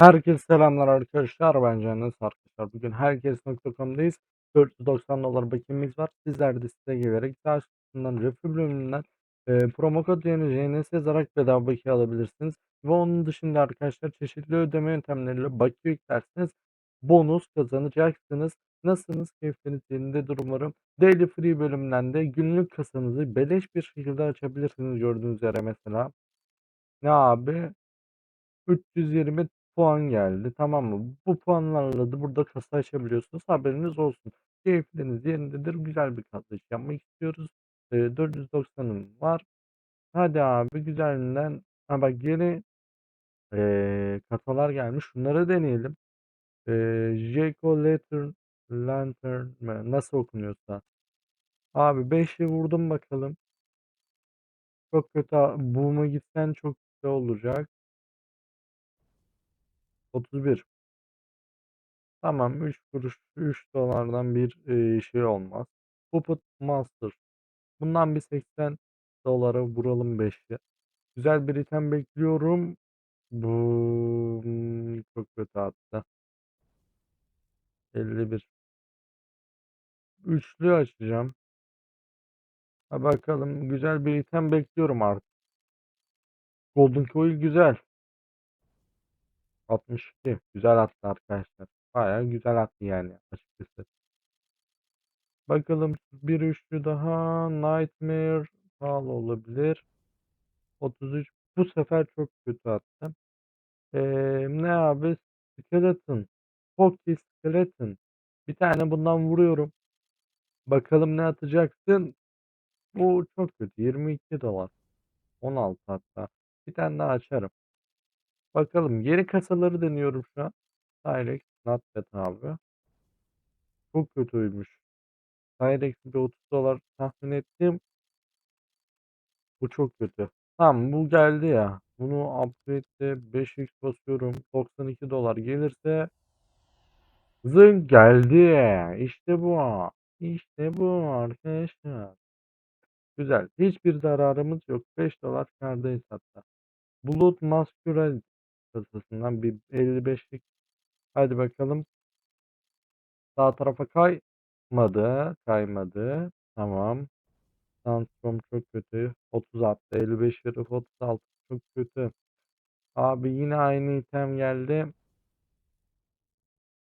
Herkese selamlar arkadaşlar. Ben Cennet arkadaşlar. Bugün herkes.com'dayız. 490 dolar bakiyemiz var. Sizler de site gelerek üstünden refü bölümünden e, promo kod yerine JNS yazarak bedava bakiye alabilirsiniz. Ve onun dışında arkadaşlar çeşitli ödeme yöntemleriyle bakiye yüklerseniz bonus kazanacaksınız. Nasılsınız? Keyfiniz yerindedir umarım. Daily Free bölümünden de günlük kasanızı beleş bir şekilde açabilirsiniz gördüğünüz üzere mesela. Ne abi? 320 puan geldi, tamam mı? Bu puanlarla da burada kasa açabiliyorsunuz. Haberiniz olsun. Keyifleriniz yerindedir. Güzel bir kasa iş yapmak istiyoruz. Eee, 490'ım var. Hadi abi güzelinden Ha bak yeni eee, kasalar gelmiş. Şunları deneyelim. Eee, Jack-o'-lantern lantern mı? Nasıl okunuyorsa. Abi 5'i vurdum bakalım. Çok kötü. Boom'a gitsen çok güzel olacak. 31. Tamam 3 kuruş, 3 dolardan bir eee, şey olmaz. Puppet Master. Bundan bir 80 dolara vuralım 5'i. Güzel bir item bekliyorum. Bu çok kötü attı. 51. Üçlü açacağım. Ha bakalım güzel bir item bekliyorum artık. Golden Coil güzel. 62. Güzel attı arkadaşlar. Baya güzel attı yani açıkçası. Bakalım bir üçlü daha Nightmare pahalı olabilir. 33 bu sefer çok kötü attım. Ee, ne abi? Skeleton. Pocky Skeleton. Bir tane bundan vuruyorum. Bakalım ne atacaksın? Bu çok kötü. 22 dolar. 16 hatta. Bir tane daha açarım. Bakalım. Geri kasaları deniyorum şu an. Direct not bad abi. Çok kötüymüş. Direct bir 30 dolar tahmin ettim. Bu çok kötü. Tamam bu geldi ya. Bunu upgrade'de 5x basıyorum. 92 dolar gelirse zın geldi. İşte bu. İşte bu arkadaşlar. Güzel. Hiçbir zararımız yok. 5 dolar kârdayız hatta. Bulut Masquerade kasasından bir 55'lik. Hadi bakalım. Sağ tarafa kaymadı. Kaymadı. Tamam. Sandstorm çok kötü. 30 attı. 55 herif 36 çok kötü. Abi yine aynı item geldi.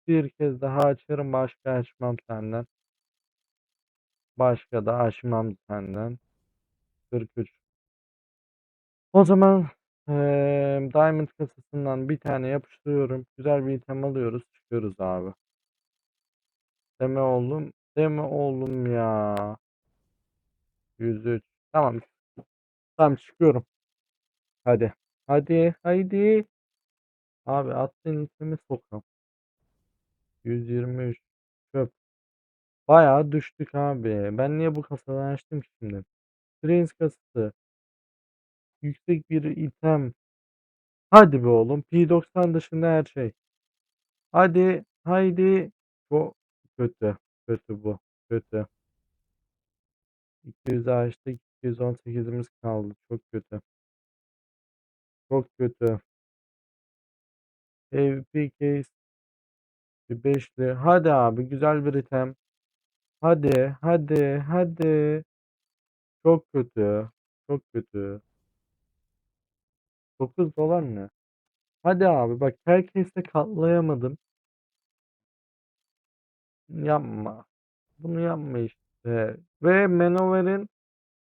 Bir kez daha açarım. Başka açmam senden. Başka da açmam senden. 43. O zaman Diamond kasasından bir tane yapıştırıyorum. Güzel bir item alıyoruz. Çıkıyoruz abi. Deme oğlum. Deme oğlum ya. 103. Tamam. Tamam çıkıyorum. Hadi. Hadi. Haydi. Abi attığın itemi sokam. 123. Çöp. Bayağı düştük abi. Ben niye bu kasadan açtım ki şimdi? Prince kasası. Yüksek bir item. Hadi be oğlum. P90 dışında her şey. Hadi. Haydi. Bu kötü. Kötü bu. Kötü. 200 açtık. 218'imiz kaldı. Çok kötü. Çok kötü. AP case. Bir beşli. Hadi abi. Güzel bir item. Hadi. Hadi. Hadi. Çok kötü. Çok kötü. 9 dolar ne? Hadi abi. Bak herkese katlayamadım. Yapma. Bunu yapma işte. Ve Manover'in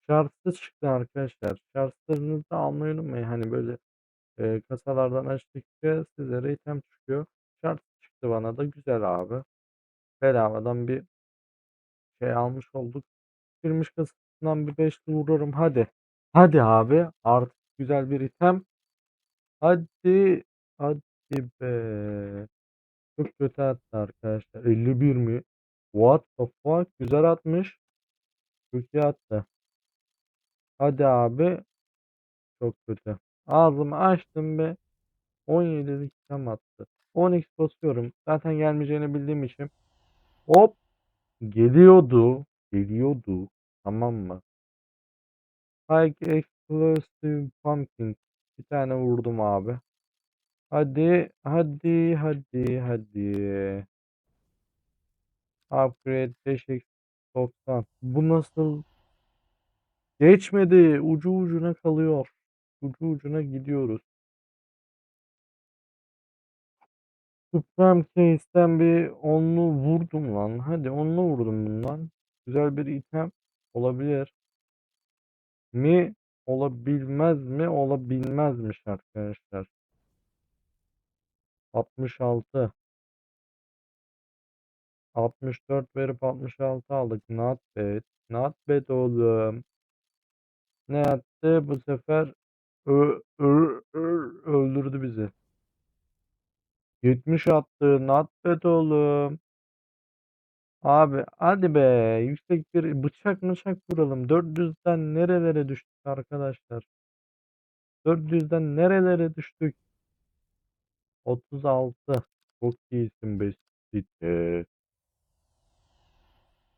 şartı çıktı arkadaşlar. Şartlarınızı da almayı unutmayın. Hani böyle e, kasalardan açtıkça sizlere item çıkıyor. Şart çıktı bana da güzel abi. Bedavadan bir şey almış olduk. Girmiş kasasından bir beşli vururum. Hadi. Hadi abi. Artık güzel bir item. Hadi. Hadi be. Çok kötü attı arkadaşlar. 51 mi? What the fuck? Güzel atmış. Çok iyi attı. Hadi abi. Çok kötü. Ağzımı açtım be. 17'lik item attı. 10x basıyorum. Zaten gelmeyeceğini bildiğim için. Hop. Geliyordu. Geliyordu. Tamam mı? High Explosive Pumpkin. Bir tane vurdum abi. Hadi, hadi, hadi, hadi. Upgrade 5x90. Bu nasıl? Geçmedi. Ucu ucuna kalıyor. Ucu ucuna gidiyoruz. Supreme Case'den bir onlu vurdum lan. Hadi onlu vurdum bundan. Güzel bir item olabilir. Mi? Olabilmez mi? Olabilmezmiş arkadaşlar. 66. 64 verip 66 aldık. Not bad. Not bad oğlum. Ne yaptı? Bu sefer ö, ö, ö, öldürdü bizi. 70 attı. Not bad oğlum. Abi hadi be. Yüksek bir bıçak bıçak vuralım. 400'den nerelere düştük arkadaşlar? 400'den nerelere düştük? 36. Çok iyisin be Site.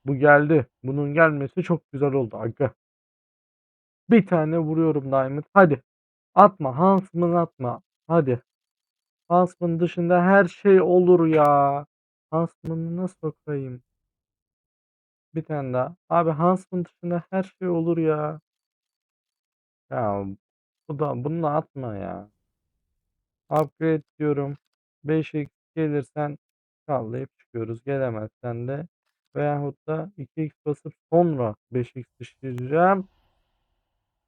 Bu geldi. Bunun gelmesi çok güzel oldu aga. Bir tane vuruyorum Diamond. Hadi. Atma. Huntsman atma. Hadi. Huntsman dışında her şey olur ya. Huntsman'ı nasıl sokayım? Bir tane daha. Abi Huntsman dışında her şey olur ya. Ya bu da bunu da atma ya. Upgrade diyorum. 5x gelirsen sallayıp çıkıyoruz. Gelemezsen de veyahut da 2x basıp sonra 5x düşüreceğim.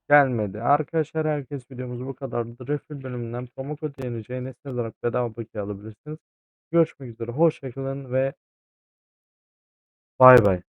Gelmedi. Arkadaşlar herkes videomuz bu kadardı. Refill bölümünden promo kod yeneceği nesne olarak bedava paket alabilirsiniz. Görüşmek üzere. Hoşçakalın ve bay bay.